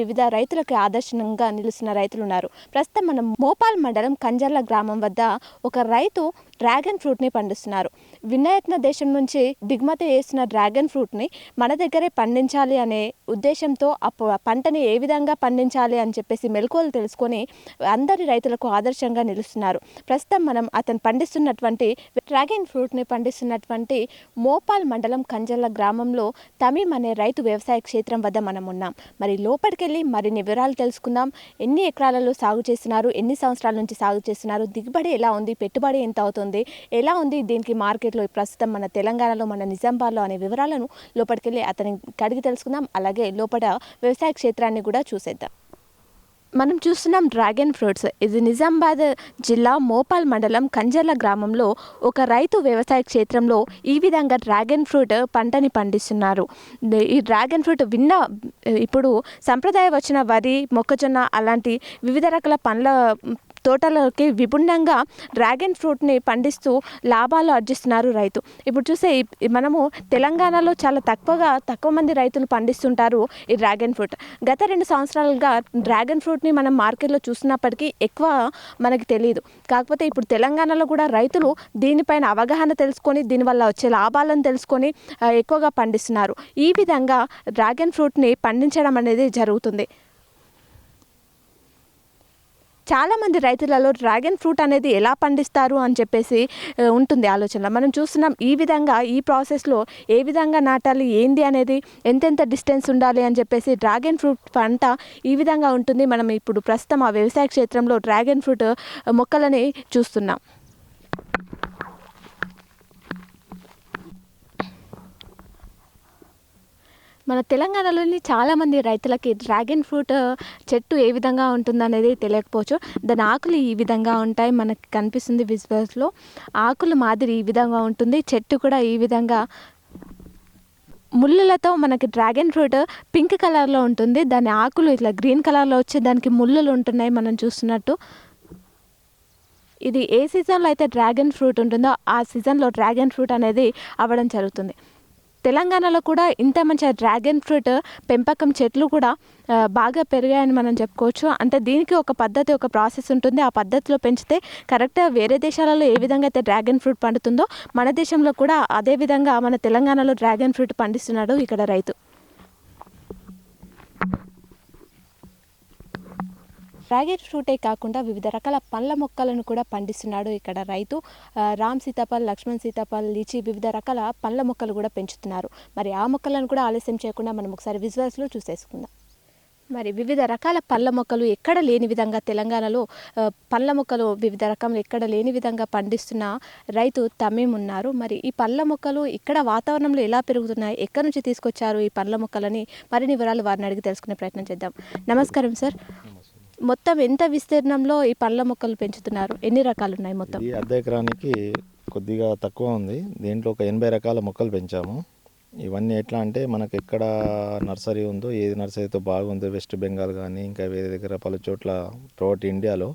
వివిధ రైతులకు ఆదర్శంగా నిలుస్తున్న రైతులు ఉన్నారు ప్రస్తుతం మనం మోపాల్ మండలం కంజర్ల గ్రామం వద్ద ఒక రైతు డ్రాగన్ ఫ్రూట్ని పండిస్తున్నారు. వినయత్న దేశం నుంచి దిగుమతి చేస్తున్న డ్రాగన్ ఫ్రూట్ని మన దగ్గరే పండించాలి అనే ఉద్దేశంతో ఆ పంటని ఏ విధంగా పండించాలి అని చెప్పేసి మెలకువలు తెలుసుకొని అందరి రైతులకు ఆదర్శంగా నిలుస్తున్నారు. ప్రస్తుతం మనం అతను పండిస్తున్నటువంటి డ్రాగన్ ఫ్రూట్ని పండిస్తున్నటువంటి మోపాల్ మండలం కంజల్ల గ్రామంలో తమీం అనే రైతు వ్యవసాయ క్షేత్రం వద్ద మనం ఉన్నాం. మరి లోపలికెళ్ళి మరిన్ని వివరాలు తెలుసుకుందాం. ఎన్ని ఎకరాలలో సాగు చేస్తున్నారు? ఎన్ని సంవత్సరాల నుంచి సాగు చేస్తున్నారు? దిగుబడి ఎలా ఉంది? పెట్టుబడి ఎంత అవుతుంది? ఎలా ఉంది దీనికి మార్కెట్లో ప్రస్తుతం మన తెలంగాణలో మన నిజామాబాద్లో అనే వివరాలను లోపలికెళ్ళి అతని కడిగి తెలుసుకుందాం. అలాగే లోపల వ్యవసాయ క్షేత్రాన్ని కూడా చూసేద్దాం. మనం చూస్తున్నాం డ్రాగన్ ఫ్రూట్స్. ఇది నిజామాబాద్ జిల్లా మోపాల్ మండలం కంజర్ల గ్రామంలో ఒక రైతు వ్యవసాయ క్షేత్రంలో ఈ విధంగా డ్రాగన్ ఫ్రూట్ పంటని పండిస్తున్నారు. ఈ డ్రాగన్ ఫ్రూట్ విన్న ఇప్పుడు సంప్రదాయ వచ్చిన వరి మొక్కజొన్న అలాంటి వివిధ రకాల పండ్ల తోటలకి విభిన్నంగా డ్రాగన్ ఫ్రూట్ని పండిస్తూ లాభాలు ఆర్జిస్తున్నారు రైతు. ఇప్పుడు చూసే మనము తెలంగాణలో చాలా తక్కువగా తక్కువ మంది రైతులు పండిస్తుంటారు ఈ డ్రాగన్ ఫ్రూట్. గత రెండు సంవత్సరాలుగా డ్రాగన్ ఫ్రూట్ని మనం మార్కెట్లో చూస్తున్నప్పటికీ ఎక్కువ మనకి తెలియదు కాకపోతే ఇప్పుడు తెలంగాణలో కూడా రైతులు దీనిపైన అవగాహన తెలుసుకొని దీనివల్ల వచ్చే లాభాలను తెలుసుకొని ఎక్కువగా పండిస్తున్నారు. ఈ విధంగా డ్రాగన్ ఫ్రూట్ని పండించడం అనేది జరుగుతుంది. చాలామంది రైతులలో డ్రాగన్ ఫ్రూట్ అనేది ఎలా పండిస్తారు అని చెప్పేసి ఉంటుంది ఆలోచన మనం చూస్తున్నాం ఈ విధంగా ఈ ప్రాసెస్లో ఏ విధంగా నాటాలి ఏంది అనేది ఎంతెంత డిస్టెన్స్ ఉండాలి అని చెప్పేసి డ్రాగన్ ఫ్రూట్ పంట ఈ విధంగా ఉంటుంది. మనం ఇప్పుడు ప్రస్తుతం ఆ వ్యవసాయ క్షేత్రంలో డ్రాగన్ ఫ్రూట్ మొక్కలని చూస్తున్నాం. మన తెలంగాణలోని చాలామంది రైతులకి డ్రాగన్ ఫ్రూట్ చెట్టు ఏ విధంగా ఉంటుందనేది తెలియకపోవచ్చు. దాని ఆకులు ఈ విధంగా ఉంటాయి మనకి కనిపిస్తుంది విజువల్స్లో. ఆకులు మాదిరి ఈ విధంగా ఉంటుంది చెట్టు కూడా ఈ విధంగా. ముళ్ళులతో మనకి డ్రాగన్ ఫ్రూట్ పింక్ కలర్లో ఉంటుంది దాని ఆకులు ఇట్లా గ్రీన్ కలర్లో వచ్చి దానికి ముళ్ళులు ఉంటున్నాయి మనం చూస్తున్నట్టు. ఇది ఏ సీజన్లో అయితే డ్రాగన్ ఫ్రూట్ ఉంటుందో ఆ సీజన్లో డ్రాగన్ ఫ్రూట్ అనేది అవ్వడం జరుగుతుంది. తెలంగాణలో కూడా ఇంత మంచి డ్రాగన్ ఫ్రూట్ పెంపకం చెట్లు కూడా బాగా పెరిగాయని మనం చెప్పుకోవచ్చు. అంటే దీనికి ఒక పద్ధతి ఒక ప్రాసెస్ ఉంటుంది. ఆ పద్ధతిలో పెంచితే కరెక్ట్గా వేరే దేశాలలో ఏ విధంగా అయితే డ్రాగన్ ఫ్రూట్ పండుతుందో మన దేశంలో కూడా అదే విధంగా మన తెలంగాణలో డ్రాగన్ ఫ్రూట్ పండిస్తున్నాడు ఇక్కడ రైతు. డ్రాగన్ ఫ్రూటే కాకుండా వివిధ రకాల పండ్ల మొక్కలను కూడా పండిస్తున్నాడు ఇక్కడ రైతు. రామ్ సీతాఫల్ లక్ష్మణ్ సీతాఫల్ లీచి వివిధ రకాల పండ్ల మొక్కలు కూడా పెంచుతున్నారు. మరి ఆ మొక్కలను కూడా ఆలస్యం చేయకుండా మనం ఒకసారి విజువల్స్లో చూసేసుకుందాం. మరి వివిధ రకాల పళ్ళ మొక్కలు ఎక్కడ లేని విధంగా తెలంగాణలో పళ్ళ మొక్కలు వివిధ రకములు ఎక్కడ లేని విధంగా పండిస్తున్న రైతు తమీం ఉన్నారు. మరి ఈ పళ్ళ మొక్కలు ఇక్కడ వాతావరణంలో ఎలా పెరుగుతున్నాయి? ఎక్కడి నుంచి తీసుకొచ్చారు ఈ పళ్ళ మొక్కలని? మరిన్ని వివరాలు వారిని అడిగి తెలుసుకునే ప్రయత్నం చేద్దాం. నమస్కారం సార్. మొత్తం ఎంత విస్తీర్ణంలో ఈ పళ్ళ మొక్కలు పెంచుతున్నారు? ఎన్ని రకాలు ఉన్నాయి మొత్తం? ఈ అర్ధ ఎకరానికి కొద్దిగా తక్కువ ఉంది. దీంట్లో ఒక ఎనభై రకాల మొక్కలు పెంచాము. ఇవన్నీ ఎట్లా అంటే మనకు ఎక్కడ నర్సరీ ఉందో ఏది నర్సరీతో బాగుందో వెస్ట్ బెంగాల్ కానీ ఇంకా వేరే దగ్గర పలు చోట్ల త్రూఅవుట్ ఇండియాలో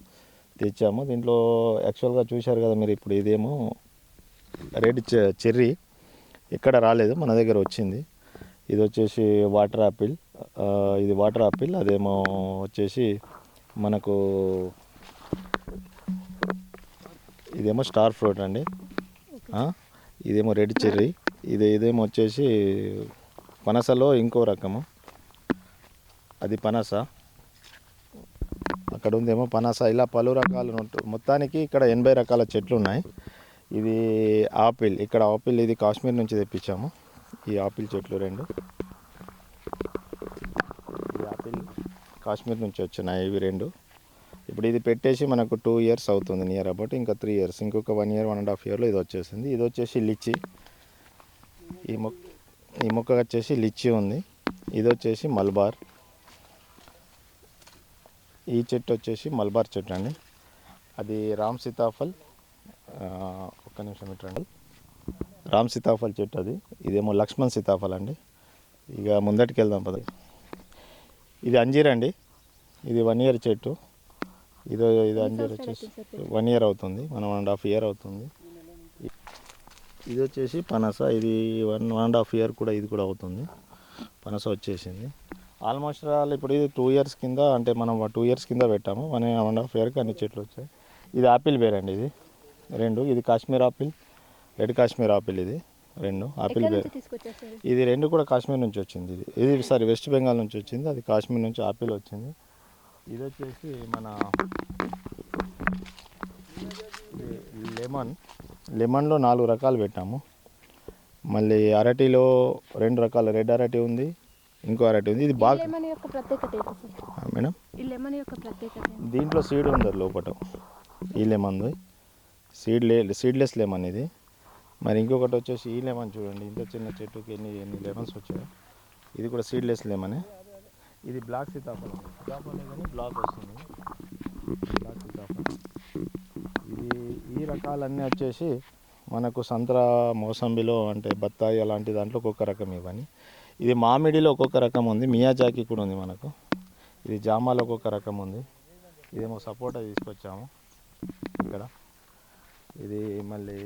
తెచ్చాము. దీంట్లో యాక్చువల్గా చూశారు కదా మీరు ఇప్పుడు ఇదేమో రెడ్ చె- చెర్రీ. ఎక్కడ రాలేదు మన దగ్గర వచ్చింది. ఇది వచ్చేసి వాటర్ యాపిల్ ఇది వాటర్ యాపిల్ అదేమో వచ్చేసి మనకు ఇదేమో స్టార్ ఫ్రూట్ అండి. ఇదేమో రెడ్ చెర్రీ ఇది ఇదేమో వచ్చేసి పనసలో ఇంకో రకము. అది పనస. అక్కడ ఉందేమో పనస. ఇలా పలు రకాలు ఉంటు- మొత్తానికి ఇక్కడ ఎనభై రకాల చెట్లు ఉన్నాయి. ఇది ఆపిల్. ఇక్కడ ఆపిల్ ఇది కాశ్మీర్ నుంచి తెప్పించాము. ఈ ఆపిల్ చెట్లు రెండు ఈ ఆపిల్ కాశ్మీర్ నుంచి వచ్చినాయి ఇవి రెండు. ఇప్పుడు ఇది పెట్టేసి మనకు టూ ఇయర్స్ అవుతుంది నియర్ అబౌట్ ఇంకా త్రీ ఇయర్స్ ఇంకొక one year one and half ఇయర్లో ఇది వచ్చేసింది. ఇది వచ్చేసి లిచ్చి. ఈ మొక్క ఈ మొక్క వచ్చేసి లిచ్చి ఉంది. ఇది వచ్చేసి మల్బార్. ఈ చెట్టు వచ్చేసి మల్బార్ చెట్టు అండి. అది రామ్ సీతాఫల్ ఒక్క నిమిషం ఇట్రండి రామ్ సీతాఫల్ చెట్టు అది. ఇదేమో లక్ష్మణ్ సీతాఫల్ అండి. ఇక ముందటికి వెళ్దాం పద. ఇది అంజీర్ అండి. ఇది వన్ ఇయర్ చెట్టు. ఇది ఇది అంజీర్ వచ్చేసి వన్ ఇయర్ అవుతుంది. One one and half year అవుతుంది. ఇది వచ్చేసి పనస. ఇది one one and half year కూడా ఇది కూడా అవుతుంది. పనస వచ్చేసింది. ఆల్మోస్ట్ ఆల్ ఇప్పుడు ఇది టూ ఇయర్స్ కింద అంటే మనం టూ ఇయర్స్ కింద పెట్టాము. వన్ అండ్ హాఫ్ ఇయర్కి అన్ని చెట్లు వచ్చాయి. ఇది ఆపిల్ బేర్ అండి ఇది. రెండు ఇది Kashmir apple red Kashmir apple ఇది. రెండు ఆపిల్ ఇది రెండు కూడా కాశ్మీర్ నుంచి వచ్చింది. ఇది ఇది సారీ వెస్ట్ బెంగాల్ నుంచి వచ్చింది అది కాశ్మీర్ నుంచి ఆపిల్ వచ్చింది. ఇది వచ్చేసి మన లెమన్. లెమన్లో నాలుగు రకాలు పెట్టాము. మళ్ళీ అరటిలో రెండు రకాల రెడ్ అరటి ఉంది ఇంకో అరటి ఉంది. ఇది బాగా మేడం? దీంట్లో సీడ్ ఉంది లోపల ఈ లెమన్ సీడ్ లే సీడ్లెస్ లెమన్ ఇది. మరి ఇంకొకటి వచ్చేసి ఈ లెమన్ చూడండి. ఇంత చిన్న చెట్టుకి ఎన్ని ఎన్ని లెమన్స్ వచ్చాయో. ఇది కూడా సీడ్లెస్ లెమనే. ఇది బ్లాక్ సీతాఫలం. సీతాఫలం కానీ బ్లాక్ వస్తుంది. బ్లాక్ సీతాఫలం. ఇది ఈ రకాలన్నీ వచ్చేసి మనకు సంత్రా మోసంబిలో అంటే బత్తాయి అలాంటి దాంట్లో ఒక్కొక్క రకం ఇవన్నీ ఇది మామిడిలో ఒక్కొక్క రకం ఉంది. మియాజాకి కూడా ఉంది మనకు. ఇది జామాలో ఒక్కొక్క రకం ఉంది. ఇదేమో సపోటా తీసుకొచ్చాము. ఇక్కడ. ఇది మళ్ళీ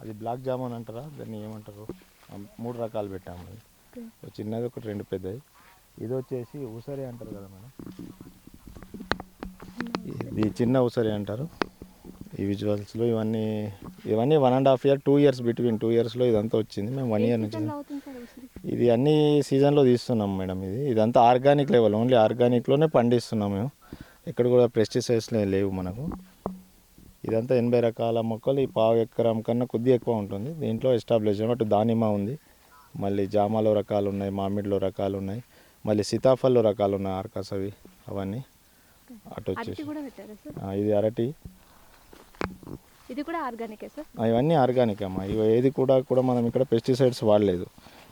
అది బ్లాక్ జామున్ అంటారా? దాన్ని ఏమంటారు? మూడు రకాలు పెట్టాము. ఒక చిన్నది ఒకటి రెండు పెద్దవి ఇది వచ్చేసి ఉసరి అంటారు కదా మేడం. ఇది చిన్న ఉసరి అంటారు. ఈ విజువల్స్లో ఇవన్నీ ఇవన్నీ one and half year two years between two ఇయర్స్లో ఇదంతా వచ్చింది. మేము వన్ ఇయర్ నుంచి ఇది అన్ని సీజన్లో తీస్తున్నాం మేడం ఇది. ఇదంతా ఆర్గానిక్ లెవెల్ ఓన్లీ ఆర్గానిక్లోనే పండిస్తున్నాం మేము. ఎక్కడ కూడా పెస్టిసైడ్స్ లేవు మనకు. ఇదంతా ఎనభై రకాల మొక్కలు ఈ పావు ఎకరం కన్నా కొద్దిగా ఎక్కువ ఉంటుంది. దీంట్లో ఎస్టాబ్లిష్ అటు దానిమ్మ ఉంది. మళ్ళీ జామాలో రకాలు ఉన్నాయి మామిడిలో రకాలు ఉన్నాయి మళ్ళీ సీతాఫల్లో రకాలు ఉన్నాయి ఆర్కాస్ అవి అవన్నీ. అటు వచ్చేసి. ఇది అరటి. ఇది కూడా ఆర్గానికే సార్? ఇవన్నీ ఆర్గానిక్ అమ్మా. ఇవి ఏది కూడా కూడా మనం ఇక్కడ పెస్టిసైడ్స్ వాడలేదు.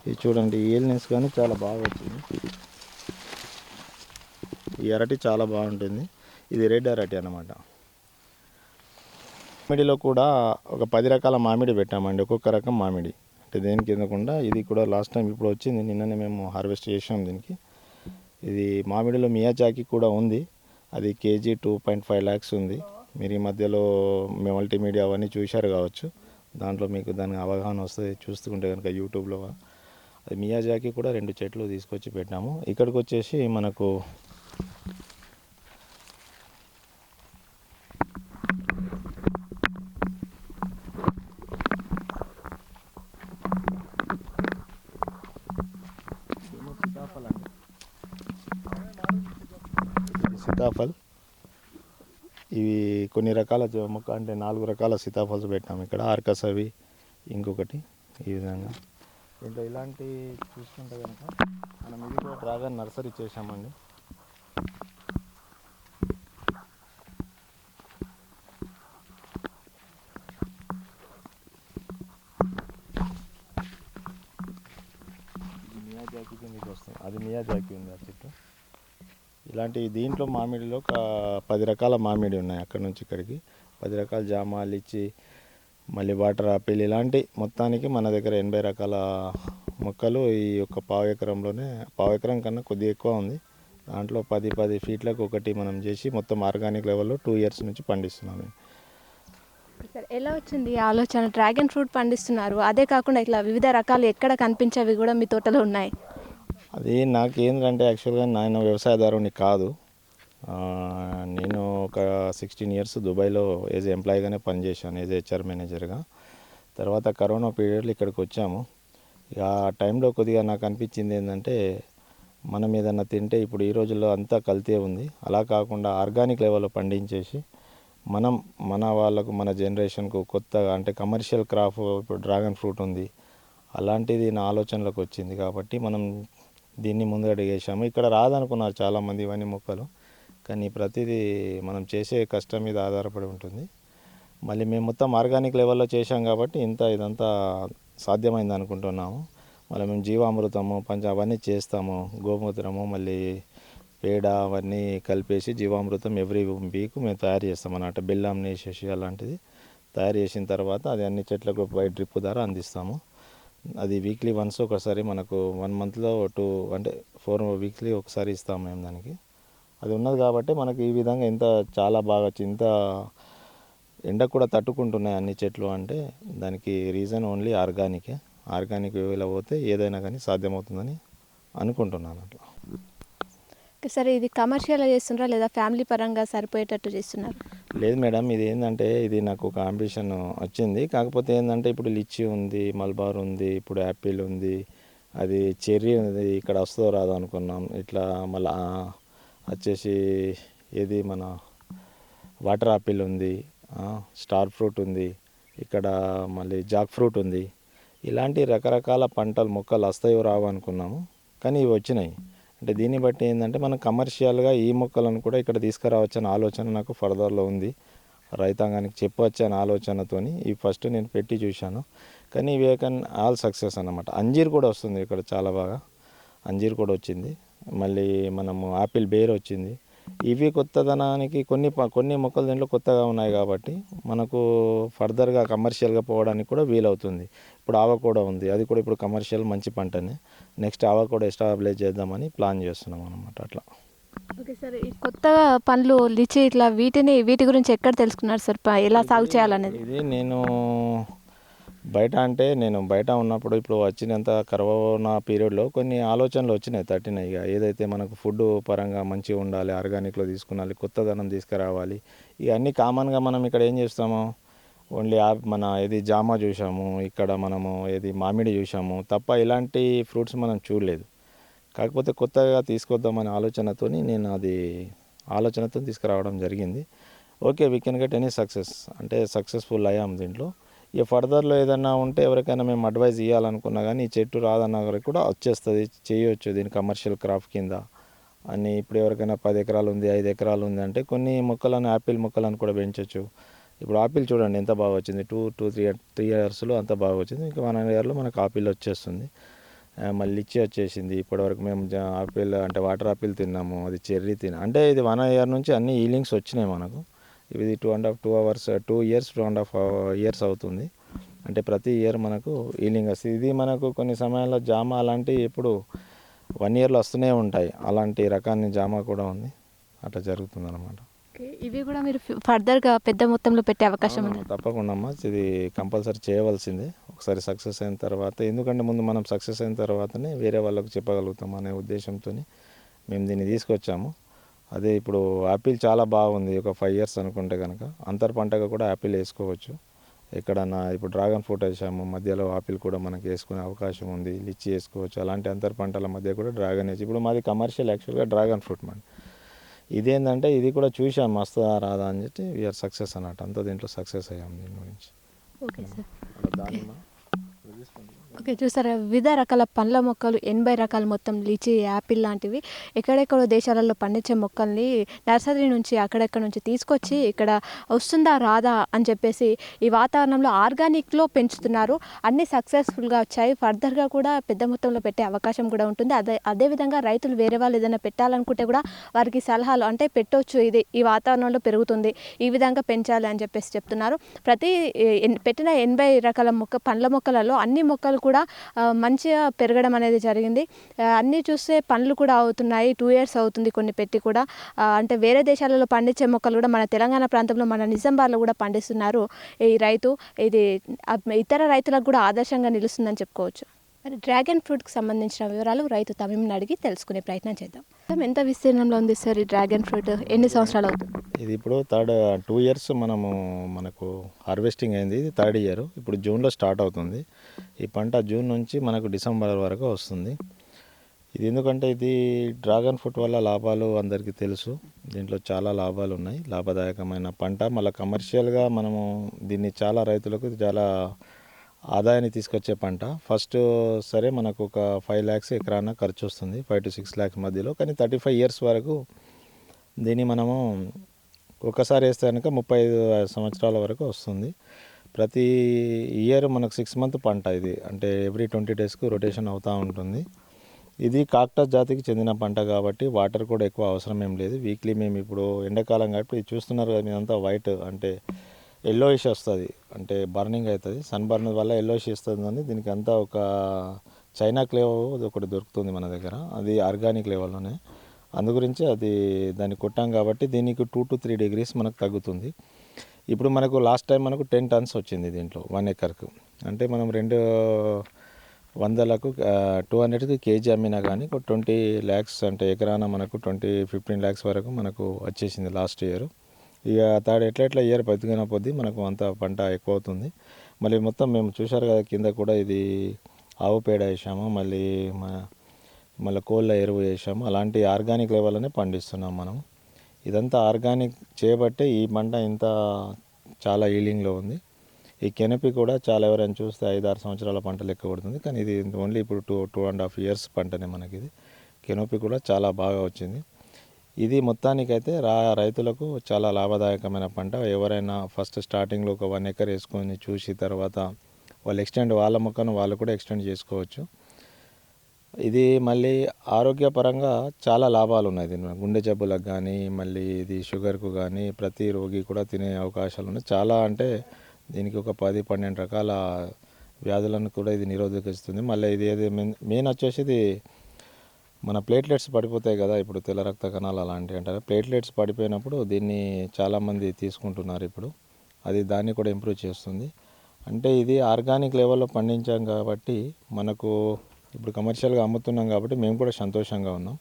ఇది చూడండి ఈల్నెస్ కానీ చాలా బాగా వచ్చింది. ఈ అరటి చాలా బాగుంటుంది. ఇది రెడ్ అరటి అన్నమాట. మామిడిలో కూడా ఒక పది రకాల మామిడి పెట్టామండి. ఒక్కొక్క రకం మామిడి. అంటే దేనికి ఎందుకుండా ఇది కూడా లాస్ట్ టైం ఇప్పుడు వచ్చింది. నిన్ననే మేము హార్వెస్ట్ చేసాం దీనికి. ఇది మామిడిలో మియాజాకి కూడా ఉంది. అది KG two point five lakhs ఉంది. మీరు ఈ మధ్యలో మేము మల్టీమీడియా అవన్నీ చూశారు కావచ్చు. దాంట్లో మీకు దాని అవగాహన వస్తుంది. చూస్తుంటే కనుక యూట్యూబ్లో అది మియాజాకి కూడా రెండు చెట్లు తీసుకొచ్చి పెట్టాము. ఇక్కడికి వచ్చేసి మనకు సీతాఫల్. ఇవి కొన్ని రకాల మొక్క అంటే నాలుగు రకాల సీతాఫల్స్ పెట్టాము ఇక్కడ. ఆర్కస్ అవి ఇంకొకటి ఈ విధంగా. ఇంకా ఇలాంటి చూసుకుంటే కనుక మనం ఇది కూడా డ్రాగన్ నర్సరీ చేసామండి మియా జాకీ కిందకి వస్తుంది. అది మియాజాకి ఉంది ఆ చెట్టు. ఇలాంటి దీంట్లో మామిడిలో ఒక పది రకాల మామిడి ఉన్నాయి అక్కడ నుంచి ఇక్కడికి. పది రకాల జామ లిచ్చి మళ్ళీ వాటర్ ఆపిల్ ఇలాంటి మొత్తానికి మన దగ్గర ఎనభై రకాల మొక్కలు ఈ యొక్క పావు ఎకరంలోనే పావు ఎకరం కన్నా కొద్దిగా ఎక్కువ ఉంది. దాంట్లో పది పది ఫీట్లకు ఒకటి మనం చేసి మొత్తం ఆర్గానిక్ లెవెల్లో టూ ఇయర్స్ నుంచి పండిస్తున్నాం ఎలా వచ్చింది ఈ ఆలోచన? డ్రాగన్ ఫ్రూట్ పండిస్తున్నారు. అదే కాకుండా ఇట్లా వివిధ రకాలు ఎక్కడ కనిపించేవి కూడా మీ తోటలో ఉన్నాయి. అది నాకేంటంటే యాక్చువల్గా నేను వ్యవసాయదారుని కాదు. నేను ఒక సిక్స్టీన్ ఇయర్స్ దుబాయ్లో ఏజ్ ఎంప్లాయీగానే పనిచేశాను ఏజ్ హెచ్ఆర్ మేనేజర్గా తర్వాత కరోనా పీరియడ్లో ఇక్కడికి వచ్చాము. ఇక ఆ టైంలో కొద్దిగా నాకు అనిపించింది ఏంటంటే మనం ఏదన్నా తింటే ఇప్పుడు ఈ రోజుల్లో అంతా కల్తీ ఉంది. అలా కాకుండా ఆర్గానిక్ లెవెల్లో పండించేసి మనం మన వాళ్ళకు మన జనరేషన్కు కొత్తగా అంటే కమర్షియల్ క్రాప్ ఇప్పుడు డ్రాగన్ ఫ్రూట్ ఉంది. అలాంటిది నా ఆలోచనలోకి వచ్చింది కాబట్టి మనం దీన్ని ముందు అడిగేసాము ఇక్కడ రాదనుకున్నారు చాలామంది ఇవన్నీ మొక్కలు. కానీ ప్రతిదీ మనం చేసే కష్టం మీద ఆధారపడి ఉంటుంది. మళ్ళీ మేము మొత్తం ఆర్గానిక్ లెవెల్లో చేశాం కాబట్టి ఇంత ఇదంతా సాధ్యమైంది అనుకుంటున్నాము. మళ్ళీ మేము జీవామృతము పంచ అవన్నీ చేస్తాము. గోమూత్రము మళ్ళీ పేడ అవన్నీ కలిపేసి జీవామృతం ఎవ్రీ వీక్ మేము తయారు చేస్తాం అన్నమాట. బెల్లం వేసేసి అలాంటిది తయారు చేసిన తర్వాత అది అన్ని చెట్లకు బై డ్రిప్ ద్వారా అందిస్తాము. అది వీక్లీ వన్స్ ఒకసారి మనకు వన్ మంత్లో టూ అంటే ఫోర్ వీక్లీ ఒకసారి ఇస్తాము మేము దానికి. అది ఉన్నది కాబట్టి మనకి ఈ విధంగా ఇంత చాలా బాగా ఇంత ఎండ కూడా తట్టుకుంటున్నాయి అన్ని చెట్లు అంటే దానికి రీజన్ ఓన్లీ ఆర్గానికే ఆర్గానిక్ వేలో పోతే ఏదైనా కానీ సాధ్యమవుతుందని అనుకుంటున్నాను అట్లా. సరే ఇది కమర్షియల్గా చేస్తున్నారా లేదా ఫ్యామిలీ పరంగా సరిపోయేటట్టు చేస్తున్నారు? లేదు మేడం ఇది ఏంటంటే ఇది నాకు ఒక వచ్చింది. కాకపోతే ఏంటంటే ఇప్పుడు లిచ్చి ఉంది మల్బార్ ఉంది ఇప్పుడు యాపిల్ ఉంది అది చెర్రీ ఉంది ఇక్కడ వస్తుందో రాదో అనుకున్నాం. ఇట్లా మళ్ళా వచ్చేసి ఏది మన వాటర్ ఆపిల్ ఉంది స్టార్ ఫ్రూట్ ఉంది ఇక్కడ మళ్ళీ జాక్ ఫ్రూట్ ఉంది. ఇలాంటి రకరకాల పంటలు మొక్కలు వస్తాయో రావు అనుకున్నాము. కానీ ఇవి వచ్చినాయి. అంటే దీన్ని బట్టి ఏంటంటే మనం కమర్షియల్గా ఈ మొక్కలను కూడా ఇక్కడ తీసుకురావచ్చని ఆలోచన నాకు ఫర్దర్లో ఉంది. రైతాంగానికి చెప్పవచ్చు అనే ఆలోచనతోని ఈ ఫస్ట్ నేను పెట్టి చూశాను. కానీ ఇవి కెన్ ఆల్ సక్సెస్ అనమాట అంజీర్ కూడా వస్తుంది ఇక్కడ చాలా బాగా. అంజీర్ కూడా వచ్చింది. మళ్ళీ మనము ఆపిల్ బేర్ వచ్చింది. ఇవి కొత్తదనానికి కొన్ని కొన్ని మొక్కలు దీంట్లో కొత్తగా ఉన్నాయి కాబట్టి మనకు ఫర్దర్గా కమర్షియల్గా పోవడానికి కూడా వీలవుతుంది. ఇప్పుడు ఆవ కూడా ఉంది. అది కూడా ఇప్పుడు కమర్షియల్ మంచి పంటనే. నెక్స్ట్ ఆవ కూడా ఎస్టాబ్లిష్ చేద్దామని ప్లాన్ చేస్తున్నాం అనమాట అట్లా. ఓకే సార్ ఈ కొత్తగా పండ్లు లిచి ఇట్లా వీటిని వీటి గురించి ఎక్కడ తెలుసుకున్నారు సార్? ఎలా సాగు చేయాలనేది? ఇది నేను బయట అంటే నేను బయట ఉన్నప్పుడు ఇప్పుడు వచ్చినంత కరోనా పీరియడ్లో కొన్ని ఆలోచనలు వచ్చినాయి తట్టినాయి. ఇక ఏదైతే మనకు ఫుడ్ పరంగా మంచిగా ఉండాలి ఆర్గానిక్లో తీసుకున్నాలి కొత్తదనం తీసుకురావాలి ఇవన్నీ కామన్గా మనం ఇక్కడ ఏం చేస్తాము? ఓన్లీ ఆ- మన ఏది జామ చూసాము ఇక్కడ మనము ఏది మామిడి చూసాము తప్ప ఇలాంటి ఫ్రూట్స్ మనం చూడలేదు. కాకపోతే కొత్తగా తీసుకొద్దామనే ఆలోచనతోని నేను అది ఆలోచనతో తీసుకురావడం జరిగింది. Okay we can get any success అంటే సక్సెస్ఫుల్ అయ్యాం దీంట్లో. ఇక ఫర్దర్లో ఏదన్నా ఉంటే ఎవరికైనా మేము అడ్వైజ్ ఇవ్వాలనుకున్నా కానీ ఈ చెట్టు రాదన్న వరకు కూడా వచ్చేస్తుంది చేయొచ్చు దీని కమర్షియల్ క్రాఫ్ట్ కింద. అని ఇప్పుడు ఎవరికైనా పది ఎకరాలు ఉంది ఐదు ఎకరాలు ఉంది అంటే కొన్ని మొక్కలను యాపిల్ మొక్కలను కూడా పెంచవచ్చు ఇప్పుడు ఆపిల్ చూడండి ఎంత బాగా వచ్చింది టూ టూ త్రీ త్రీ ఇయర్స్లో అంత బాగా వచ్చింది. ఇంకా వన్ ఇయర్లో మనకు ఆపిల్ వచ్చేస్తుంది. మళ్ళీ లిచ్చి వచ్చేసింది. ఇప్పటివరకు మేము ఆపిల్ అంటే వాటర్ ఆపిల్ తిన్నాము అది చెర్రీ తిన్నాము అంటే ఇది వన్ ఇయర్ నుంచి అన్ని ఈలింగ్స్ వచ్చినాయి మనకు. ఇది two and half two hours two years two and half years అవుతుంది. అంటే ప్రతి ఇయర్ మనకు ఈలింగ్ వస్తుంది. ఇది మనకు కొన్ని సమయాల్లో జామ అలాంటివి ఇప్పుడు వన్ ఇయర్లో వస్తూనే ఉంటాయి. అలాంటి రకాన్ని జామ కూడా ఉంది. అట్లా జరుగుతుంది అనమాట ఇవి కూడా మీరు ఫర్దర్గా పెద్ద మొత్తంలో పెట్టే అవకాశం ఉంది? తప్పకుండా అమ్మా. ఇది కంపల్సరీ చేయవలసిందే. ఒకసారి సక్సెస్ అయిన తర్వాత ఎందుకంటే ముందు మనం సక్సెస్ అయిన తర్వాతనే వేరే వాళ్ళకు చెప్పగలుగుతాం అనే ఉద్దేశంతో మేము దీన్ని తీసుకొచ్చాము. అదే ఇప్పుడు యాపిల్ చాలా బాగుంది ఒక ఫైవ్ ఇయర్స్ అనుకుంటే కనుక అంతర్ పంటగా కూడా యాపిల్ వేసుకోవచ్చు. ఎక్కడన్నా ఇప్పుడు డ్రాగన్ ఫ్రూట్ వేసాము మధ్యలో ఆపిల్ కూడా మనకి వేసుకునే అవకాశం ఉంది లిచ్చి వేసుకోవచ్చు. అలాంటి అంతర్ పంటల మధ్య కూడా డ్రాగన్ వేసి ఇప్పుడు మాది కమర్షియల్ యాక్చువల్గా డ్రాగన్ ఫ్రూట్ మన ఇదేంటంటే ఇది కూడా చూసాం వస్తుందా రాదా అని చెప్పి వీఆర్ సక్సెస్ అన్నట్టు. అంతా దీంట్లో సక్సెస్ అయ్యాం దీని గురించి. ఓకే సార్ ఓకే చూసారా? వివిధ రకాల పండ్ల మొక్కలు ఎనభై రకాల మొత్తం లీచి యాపిల్ లాంటివి ఎక్కడెక్కడో దేశాలలో పండించే మొక్కల్ని నర్సరీ నుంచి అక్కడెక్కడ నుంచి తీసుకొచ్చి ఇక్కడ వస్తుందా రాదా అని చెప్పేసి ఈ వాతావరణంలో ఆర్గానిక్లో పెంచుతున్నారు. అన్ని సక్సెస్ఫుల్గా వచ్చాయి. ఫర్దర్గా కూడా పెద్ద మొత్తంలో పెట్టే అవకాశం కూడా ఉంటుంది. అదే అదేవిధంగా రైతులు వేరే వాళ్ళు ఏదైనా పెట్టాలనుకుంటే కూడా వారికి సలహాలు అంటే పెట్టొచ్చు. ఇది ఈ వాతావరణంలో పెరుగుతుంది. ఈ విధంగా పెంచాలి అని చెప్పేసి చెప్తున్నారు. ప్రతి ఎన్- పెట్టిన ఎనభై రకాల మొక్క పండ్ల మొక్కలలో అన్ని మొక్కలు కూడా కూడా మంచిగా పెరగడం అనేది జరిగింది. అన్నీ చూస్తే పండ్లు కూడా అవుతున్నాయి. టూ ఇయర్స్ అవుతుంది కొన్ని పెట్టి కూడా. అంటే వేరే దేశాలలో పండించే మొక్కలు కూడా మన తెలంగాణ ప్రాంతంలో మన నిజామాబాద్లో కూడా పండిస్తున్నారు ఈ రైతు. ఇది ఇతర రైతులకు కూడా ఆదర్శంగా నిలుస్తుందని చెప్పుకోవచ్చు. మరి డ్రాగన్ ఫ్రూట్కి సంబంధించిన వివరాలు రైతు తమిళని అడిగి తెలుసుకునే ప్రయత్నం చేద్దాం. ఎంత విస్తీర్ణంలో ఉంది సార్ ఈ డ్రాగన్ ఫ్రూట్? ఎన్ని సంవత్సరాలు అవుతుంది? ఇది ఇప్పుడు థర్డ్ టూ ఇయర్స్ మనము మనకు హార్వెస్టింగ్ అయింది. ఇది థర్డ్ ఇయర్. ఇప్పుడు జూన్లో స్టార్ట్ అవుతుంది. ఈ పంట జూన్ నుంచి మనకు డిసెంబర్ వరకు వస్తుంది. ఇది ఎందుకంటే ఇది డ్రాగన్ ఫ్రూట్ వల్ల లాభాలు అందరికీ తెలుసు. దీంట్లో చాలా లాభాలు ఉన్నాయి. లాభదాయకమైన పంట. మళ్ళీ కమర్షియల్గా మనము దీన్ని చాలా రైతులకు చాలా ఆదాయాన్ని తీసుకొచ్చే పంట. ఫస్ట్ సరే మనకు ఒక ఫైవ్ ల్యాక్స్ ఎకరాన ఖర్చు వస్తుంది. ఫైవ్ టు సిక్స్ ల్యాక్స్ మధ్యలో. కానీ థర్టీ ఫైవ్ ఇయర్స్ వరకు దీన్ని మనము ఒకసారి వేస్తే కనుక ముప్పై ఐదు సంవత్సరాల వరకు వస్తుంది. ప్రతి ఇయర్ మనకు సిక్స్ మంత్ పంట ఇది. అంటే ఎవ్రీ ట్వంటీ డేస్కు రొటేషన్ అవుతూ ఉంటుంది. ఇది కాక్టస్ జాతికి చెందిన పంట కాబట్టి వాటర్ కూడా ఎక్కువ అవసరం ఏం లేదు. వీక్లీ మేము ఇప్పుడు ఎండాకాలం కాబట్టి ఇది చూస్తున్నారు కదా మీదంతా వైట్ అంటే ఎల్లోయిష్ వస్తుంది. అంటే బర్నింగ్ అవుతుంది సన్ బర్న్ వల్ల ఎల్లోయిష్ వస్తుందని దీనికి అంతా ఒక చైనా క్లేవ్ ఒకటి దొరుకుతుంది మన దగ్గర. అది ఆర్గానిక్ లెవెల్లోనే అందు గురించి అది దాన్ని కొట్టాం కాబట్టి దీనికి టూ టు త్రీ డిగ్రీస్ మనకు తగ్గుతుంది. ఇప్పుడు మనకు లాస్ట్ టైం మనకు టెన్ టన్స్ వచ్చింది దీంట్లో వన్ ఎకర్కు అంటే మనం రెండు వందలకు టూ హండ్రెడ్కి కేజీ అమ్మినా కానీ ఒక ట్వంటీ ల్యాక్స్ అంటే ఎకరాన మనకు ట్వంటీ ఫిఫ్టీన్ ల్యాక్స్ వరకు మనకు వచ్చేసింది లాస్ట్ ఇయర్ ఇక తాడు ఎట్లా ఎట్లా ఇయర్ బతికిన కొద్దీ మనకు అంత పంట ఎక్కువ అవుతుంది మళ్ళీ మొత్తం మేము చూశారు కదా కింద కూడా ఇది ఆవు పేడ వేసాము మళ్ళీ మన మళ్ళీ కోళ్ళ ఎరువు వేసాము. అలాంటి ఆర్గానిక్ లెవెల్లోనే పండిస్తున్నాం మనం. ఇదంతా ఆర్గానిక్ చేయబట్టే ఈ పంట ఇంత చాలా ఈలింగ్లో ఉంది. ఈ కెనపి కూడా చాలా ఎవరైనా చూస్తే ఐదు ఆరు సంవత్సరాల పంట లెక్క కొడుతుంది. కానీ ఇది ఓన్లీ ఇప్పుడు two two and half years పంటనే మనకి ఇది కెనోపి కూడా చాలా బాగా వచ్చింది. ఇది మొత్తానికైతే రా రైతులకు చాలా లాభదాయకమైన పంట. ఎవరైనా ఫస్ట్ స్టార్టింగ్లో ఒక వన్ ఎకర్ వేసుకొని చూసి తర్వాత వాళ్ళు ఎక్స్టెండ్ వాళ్ళ మొక్కను వాళ్ళు కూడా ఎక్స్టెండ్ చేసుకోవచ్చు. ఇది మళ్ళీ ఆరోగ్యపరంగా చాలా లాభాలు ఉన్నాయి దీని గుండె జబ్బులకు కానీ మళ్ళీ ఇది షుగర్కు కానీ ప్రతి రోగి కూడా తినే అవకాశాలు ఉన్నాయి. చాలా అంటే దీనికి ఒక పది పన్నెండు రకాల వ్యాధులను కూడా ఇది నిరోధకిస్తుంది మళ్ళీ ఇది ఏది మెయిన్ మెయిన్ వచ్చేసి ఇది మన ప్లేట్లెట్స్ పడిపోతాయి కదా ఇప్పుడు తెల్ల రక్త కణాలు అలాంటివి అంటారు. ప్లేట్లెట్స్ పడిపోయినప్పుడు దీన్ని చాలామంది తీసుకుంటున్నారు ఇప్పుడు. అది దాన్ని కూడా ఇంప్రూవ్ చేస్తుంది. అంటే ఇది ఆర్గానిక్ లెవెల్లో పండించాం కాబట్టి మనకు ఇప్పుడు కమర్షియల్గా అమ్ముతున్నాం కాబట్టి మేము కూడా సంతోషంగా ఉన్నాం.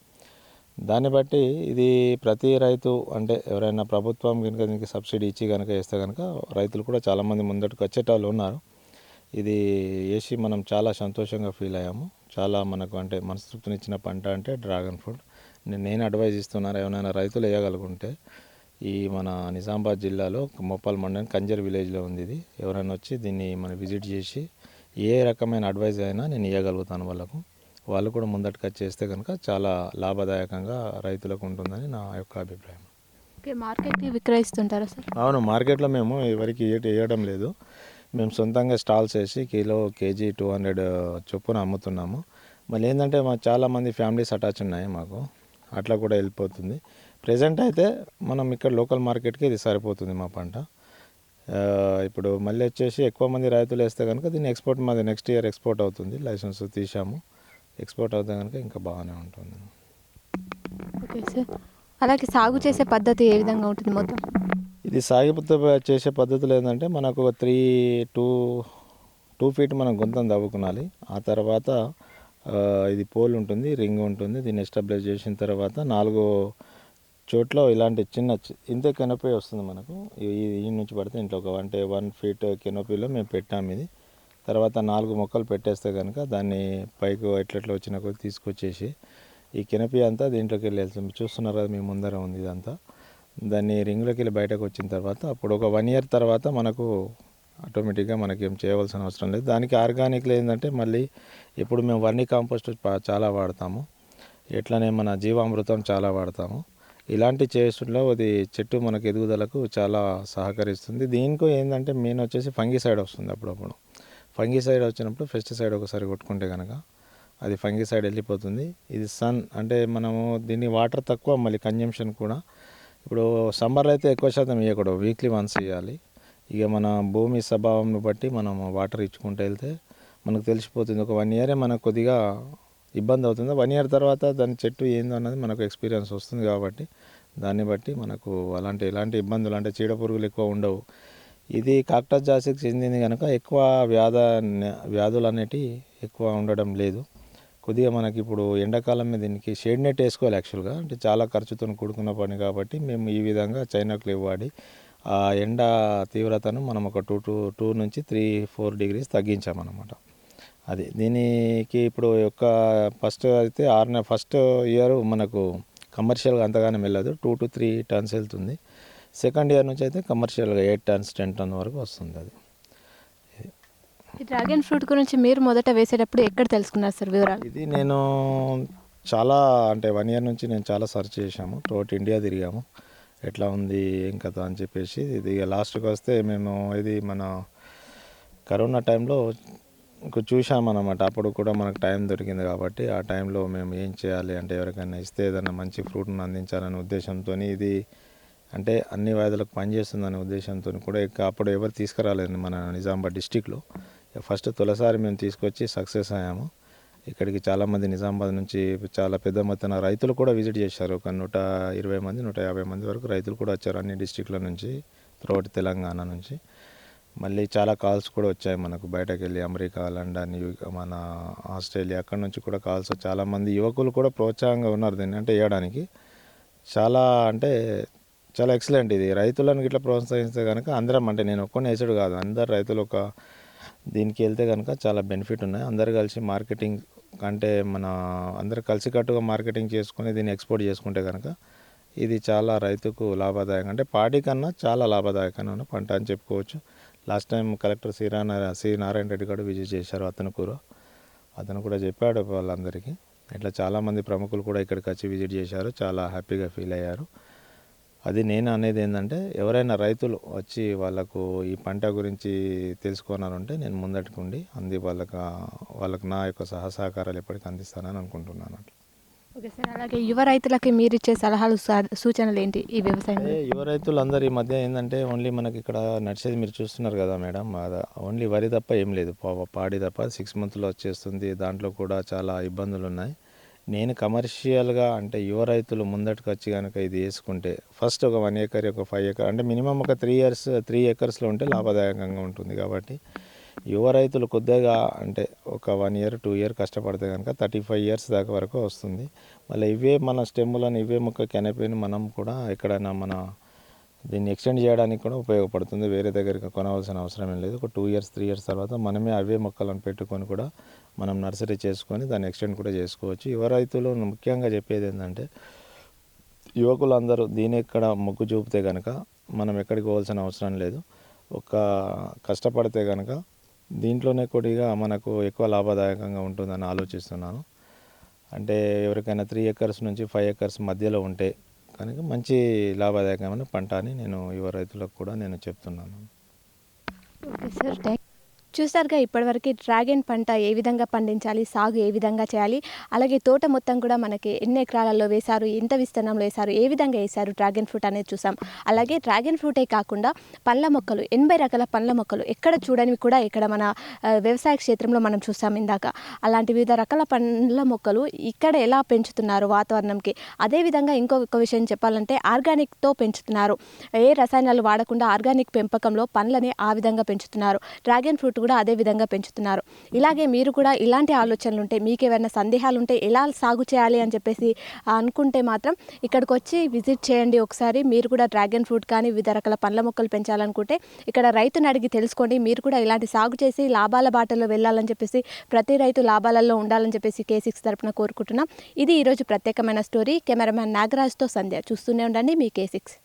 దాన్ని బట్టి ఇది ప్రతి రైతు అంటే ఎవరైనా ప్రభుత్వం కనుక దీనికి సబ్సిడీ ఇచ్చి కనుక వేస్తే కనుక రైతులు కూడా చాలామంది ముందటకు వచ్చేటోళ్ళు ఉన్నారు. ఇది వేసి మనం చాలా సంతోషంగా ఫీల్ అయ్యాము. చాలా మనకు అంటే మనస్తృప్తినిచ్చిన పంట అంటే డ్రాగన్ ఫ్రూట్. నేను నేను అడ్వైజ్ ఇస్తున్నాను ఏమైనా రైతులు వేయగలుగుంటే ఈ మన నిజామాబాద్ జిల్లాలో మొప్పల్ మండలం కంజర్ విలేజ్లో ఉంది ఇది. ఎవరైనా వచ్చి దీన్ని మనం విజిట్ చేసి ఏ రకమైన అడ్వైజ్ అయినా నేను ఇవ్వగలుగుతాను వాళ్ళకు. వాళ్ళు కూడా ముందటికి చేస్తే కనుక చాలా లాభదాయకంగా రైతులకు ఉంటుందని నా యొక్క అభిప్రాయం. ఓకే మార్కెట్కి విక్రయిస్తుంటారా సార్? అవును మార్కెట్లో మేము ఎవరికి వేయడం లేదు. మేము సొంతంగా స్టాల్స్ వేసి కిలో కేజీ టూ హండ్రెడ్ చొప్పున అమ్ముతున్నాము. మళ్ళీ ఏంటంటే మా చాలామంది ఫ్యామిలీస్ అటాచ్ ఉన్నాయి మాకు. అట్లా కూడా వెళ్ళిపోతుంది. ప్రజెంట్ అయితే మనం ఇక్కడ లోకల్ మార్కెట్కి ఇది సరిపోతుంది మా పంట. ఇప్పుడు మళ్ళీ వచ్చేసి ఎక్కువ మంది రైతులు వేస్తే కనుక దీన్ని ఎక్స్పోర్ట్ మాది నెక్స్ట్ ఇయర్ ఎక్స్పోర్ట్ అవుతుంది. లైసెన్స్ తీసాము ఎక్స్పోర్ట్ అవుతే కనుక ఇంకా బాగానే ఉంటుంది. Okay sir. అలాగే సాగు చేసే పద్ధతి ఏ విధంగా ఉంటుంది మొత్తం? ఇది సాగిపోతే చేసే పద్ధతులు ఏంటంటే మనకు ఒక త్రీ టూ టూ ఫీట్ మనం గుంతం తవ్వుకునాలి ఆ తర్వాత ఇది పోల్ ఉంటుంది రింగ్ ఉంటుంది దీన్ని ఎస్టాబ్లిష్ చేసిన తర్వాత నాలుగు చోట్ల ఇలాంటి చిన్న చి- ఇంతే కెనపీ వస్తుంది మనకు. ఈ నుంచి పడితే ఇంట్లో ఒక అంటే వన్ ఫీట్ కెనోపీలో మేము పెట్టాము ఇది. తర్వాత నాలుగు మొక్కలు పెట్టేస్తే కనుక దాన్ని పైకి ఎట్లెట్లా వచ్చిన కొద్ది తీసుకొచ్చేసి ఈ కెనపీ అంతా దీంట్లోకి వెళ్ళి చూస్తున్నారు కదా మీ ముందర ఉంది ఇదంతా. దాన్ని రింగ్లోకి వెళ్ళి బయటకు వచ్చిన తర్వాత అప్పుడు ఒక వన్ ఇయర్ తర్వాత మనకు ఆటోమేటిక్గా మనకి ఏం చేయవలసిన అవసరం లేదు. దానికి ఆర్గానిక్లో ఏంటంటే మళ్ళీ ఇప్పుడు మేము వర్ణి కాంపోస్ట్ చాలా వాడతాము. ఎట్లనే మన జీవామృతం చాలా వాడతాము. ఇలాంటి చేసులో అది చెట్టు మనకు ఎదుగుదలకు చాలా సహకరిస్తుంది. దీనికో ఏంటంటే మెయిన్ వచ్చేసి ఫంగిసైడ్ వస్తుంది అప్పుడప్పుడు. ఫంగిసైడ్ వచ్చినప్పుడు పెస్టిసైడ్ ఒకసారి కొట్టుకుంటే కనుక అది ఫంగిసైడ్ వెళ్ళిపోతుంది. ఇది సన్ అంటే మనము దీన్ని వాటర్ తక్కువ మళ్ళీ కన్జంప్షన్ కూడా ఇప్పుడు సమ్మర్లో అయితే ఎక్కువ శాతం ఇవ్వకూడదు వీక్లీ వన్స్ ఇవ్వాలి ఇక మన భూమి స్వభావంను బట్టి మనం వాటర్ ఇచ్చుకుంటూ వెళ్తే మనకు తెలిసిపోతుంది. ఒక వన్ ఇయరే మనకు కొద్దిగా ఇబ్బంది అవుతుంది. వన్ ఇయర్ తర్వాత దాని చెట్టు ఏందో అన్నది మనకు ఎక్స్పీరియన్స్ వస్తుంది కాబట్టి దాన్ని బట్టి మనకు అలాంటి ఎలాంటి ఇబ్బందులు అంటే చీడ పురుగులు ఎక్కువ ఉండవు. ఇది కాక్టస్ జాతికి చెందింది కనుక ఎక్కువ వ్యాధ వ్యాధులు అనేటివి ఎక్కువ ఉండడం లేదు. కొద్దిగా మనకి ఇప్పుడు ఎండాకాలం మీద దీనికి షేడ్ నెట్ వేసుకోవాలి యాక్చువల్గా. అంటే చాలా ఖర్చుతో కూడుకున్న పని కాబట్టి మేము ఈ విధంగా చైనాకులు వాడి ఆ ఎండ తీవ్రతను మనం ఒక టూ టూ టూ నుంచి త్రీ ఫోర్ డిగ్రీస్ తగ్గించామన్నమాట. అది దీనికి ఇప్పుడు యొక్క ఫస్ట్ అయితే ఆరు ఫస్ట్ ఇయర్ మనకు కమర్షియల్గా అంతగానే వెళ్ళదు. టూ టు త్రీ టన్స్ వెళ్తుంది. సెకండ్ ఇయర్ నుంచి అయితే కమర్షియల్గా ఎయిట్ టన్స్ టెన్ టన్ వరకు వస్తుంది అది. ఈ డ్రాగన్ ఫ్రూట్ గురించి మీరు మొదట వేసేటప్పుడు ఎక్కడ తెలుసుకున్నారు సార్ వివరాలు? ఇది నేను చాలా అంటే వన్ ఇయర్ నుంచి నేను చాలా సెర్చ్ చేశాము. టోట్ ఇండియా తిరిగాము. ఎట్లా ఉంది ఏం కథ అని చెప్పేసి. ఇది లాస్ట్కి వస్తే మేము ఇది మన కరోనా టైంలో చూసామన్నమాట అప్పుడు కూడా మనకు టైం దొరికింది కాబట్టి ఆ టైంలో మేము ఏం చేయాలి అంటే ఎవరికైనా ఇస్తే ఏదైనా మంచి ఫ్రూట్ని అందించాలనే ఉద్దేశంతో ఇది అంటే అన్ని వ్యాధులకు పనిచేస్తుందనే ఉద్దేశంతో కూడా ఇక అప్పుడు ఎవరు తీసుకురాలేదు మన నిజామాబాద్ డిస్టిక్లో. ఫస్ట్ తొలిసారి మేము తీసుకొచ్చి సక్సెస్ అయ్యాము. ఇక్కడికి చాలామంది నిజామాబాద్ నుంచి చాలా పెద్ద మొత్తాన రైతులు కూడా విజిట్ చేశారు. ఒక నూట ఇరవై మంది నూట యాభై మంది వరకు రైతులు కూడా వచ్చారు అన్ని డిస్టిక్ల నుంచి త్రూఅవుట్ తెలంగాణ నుంచి. మళ్ళీ చాలా కాల్స్ కూడా వచ్చాయి మనకు బయటకు వెళ్ళి అమెరికా లండన్ మన ఆస్ట్రేలియా అక్కడ నుంచి కూడా కాల్స్ చాలామంది యువకులు కూడా ప్రోత్సాహంగా ఉన్నారు దీన్ని అంటే వేయడానికి చాలా అంటే చాలా ఎక్సలెంట్ ఇది. రైతులను ఇట్లా ప్రోత్సహిస్తే కనుక అందరం అంటే నేను ఒక్కనే వేసాడు కాదు. అందరు రైతులు ఒక దీనికి వెళ్తే కనుక చాలా బెనిఫిట్ ఉన్నాయి. అందరు కలిసి మార్కెటింగ్ అంటే మన అందరు కలిసికట్టుగా మార్కెటింగ్ చేసుకుని దీన్ని ఎక్స్పోర్ట్ చేసుకుంటే కనుక ఇది చాలా రైతుకు లాభదాయకం. అంటే పాడి కన్నా చాలా లాభదాయకమైన పంట అని చెప్పుకోవచ్చు. Last time collector Shri Shri Narayana Reddy గారు విజిట్ చేశారు అతను కూడా అతను కూడా చెప్పాడు వాళ్ళందరికీ. ఇట్లా చాలామంది ప్రముఖులు కూడా ఇక్కడికి వచ్చి విజిట్ చేశారు. చాలా హ్యాపీగా ఫీల్ అయ్యారు. అది నేను అనేది ఏంటంటే ఎవరైనా రైతులు వచ్చి వాళ్ళకు ఈ పంట గురించి తెలుసుకోనాలంటే నేను ముందటికి ఉండి అంది వాళ్ళకి వాళ్ళకి నా యొక్క సహ సహకారాలు ఎప్పటికీ అందిస్తానని అనుకుంటున్నాను అట్లా. ఓకే సార్ అలాగే యువ రైతులకి మీరు ఇచ్చే సలహాలు సూచనలు ఏంటి ఈ వ్యవసాయం యువ రైతులు అందరు ఈ మధ్య ఏంటంటే ఓన్లీ మనకి ఇక్కడ నడిచేది మీరు చూస్తున్నారు కదా మేడం ఓన్లీ వరి తప్ప ఏం లేదు పాడి తప్ప సిక్స్ మంత్లో వచ్చేస్తుంది దాంట్లో కూడా చాలా ఇబ్బందులు ఉన్నాయి నేను కమర్షియల్గా అంటే యువ రైతులు ముందటికి వచ్చి కనుక ఇది వేసుకుంటే ఫస్ట్ ఒక వన్ ఏకర్ ఒక ఫైవ్ ఏకర్ అంటే మినిమం ఒక త్రీ ఇయర్స్ త్రీ ఏకర్స్లో ఉంటే లాభదాయకంగా ఉంటుంది కాబట్టి యువ రైతులు కొద్దిగా అంటే ఒక వన్ ఇయర్ టూ ఇయర్ కష్టపడితే కనుక థర్టీ ఫైవ్ ఇయర్స్ దాకా వరకు వస్తుంది. మళ్ళీ ఇవే మన స్టెమ్లను ఇవే మొక్క కెనపీని మనం కూడా ఎక్కడైనా మన దీన్ని ఎక్స్టెండ్ చేయడానికి కూడా ఉపయోగపడుతుంది. వేరే దగ్గరికి కొనవలసిన అవసరం ఏం లేదు. ఒక టూ ఇయర్స్ త్రీ ఇయర్స్ తర్వాత మనమే అవే మొక్కలను పెట్టుకొని కూడా మనం నర్సరీ చేసుకొని దాన్ని ఎక్స్టెండ్ కూడా చేసుకోవచ్చు. యువ రైతులు ముఖ్యంగా చెప్పేది ఏంటంటే యువకులు అందరూ దీని ఎక్కడ మొగ్గు చూపితే కనుక మనం ఎక్కడికి పోవాల్సిన అవసరం లేదు. ఒక కష్టపడితే కనుక దీంట్లోనే కొద్దిగా మనకు ఎక్కువ లాభదాయకంగా ఉంటుందని ఆలోచిస్తున్నాను. అంటే ఎవరికైనా త్రీ ఎకర్స్ నుంచి ఫైవ్ ఎకర్స్ మధ్యలో ఉంటే కనుక మంచి లాభదాయకమైన పంట అని నేను యువ రైతులకు కూడా నేను చెప్తున్నాను. ఓకే సార్ చూసారుగా ఇప్పటివరకు డ్రాగన్ పంట ఏ విధంగా పండించాలి సాగు ఏ విధంగా చేయాలి అలాగే తోట మొత్తం కూడా మనకి ఎన్ని ఎకరాలలో వేశారు ఎంత విస్తీర్ణంలో వేశారు ఏ విధంగా వేశారు డ్రాగన్ ఫ్రూట్ అనేది చూసాం. అలాగే డ్రాగన్ ఫ్రూటే కాకుండా పండ్ల మొక్కలు ఎనభై రకాల పండ్ల మొక్కలు ఎక్కడ చూడనివి కూడా ఇక్కడ మన వ్యవసాయ క్షేత్రంలో మనం చూసాం ఇందాక. అలాంటి వివిధ రకాల పండ్ల మొక్కలు ఇక్కడ ఎలా పెంచుతున్నారు వాతావరణంకి? అదేవిధంగా ఇంకొక విషయం చెప్పాలంటే ఆర్గానిక్తో పెంచుతున్నారు. ఏ రసాయనాలు వాడకుండా ఆర్గానిక్ పెంపకంలో పండ్లని ఆ విధంగా పెంచుతున్నారు. డ్రాగన్ ఫ్రూట్ కూడా అదే విధంగా పెంచుతున్నారు. ఇలాగే మీరు కూడా ఇలాంటి ఆలోచనలు ఉంటే మీకు ఏమైనా సందేహాలు ఉంటే ఎలా సాగు చేయాలి అని చెప్పేసి అనుకుంటే మాత్రం ఇక్కడికి వచ్చి విజిట్ చేయండి ఒకసారి. మీరు కూడా డ్రాగన్ ఫ్రూట్ కానీ వివిధ రకాల పండ్ల మొక్కలు పెంచాలనుకుంటే ఇక్కడ రైతుని అడిగి తెలుసుకోండి. మీరు కూడా ఇలాంటి సాగు చేసి లాభాల బాటలో వెళ్ళాలని చెప్పేసి ప్రతి రైతు లాభాలలో ఉండాలని చెప్పేసి కే సిక్స్ తరపున కోరుకుంటున్నాం. ఇది ఈరోజు ప్రత్యేకమైన స్టోరీ. కెమెరామ్యాన్ నాగరాజ్తో సంధ్య. చూస్తూనే ఉండండి మీ కే సిక్స్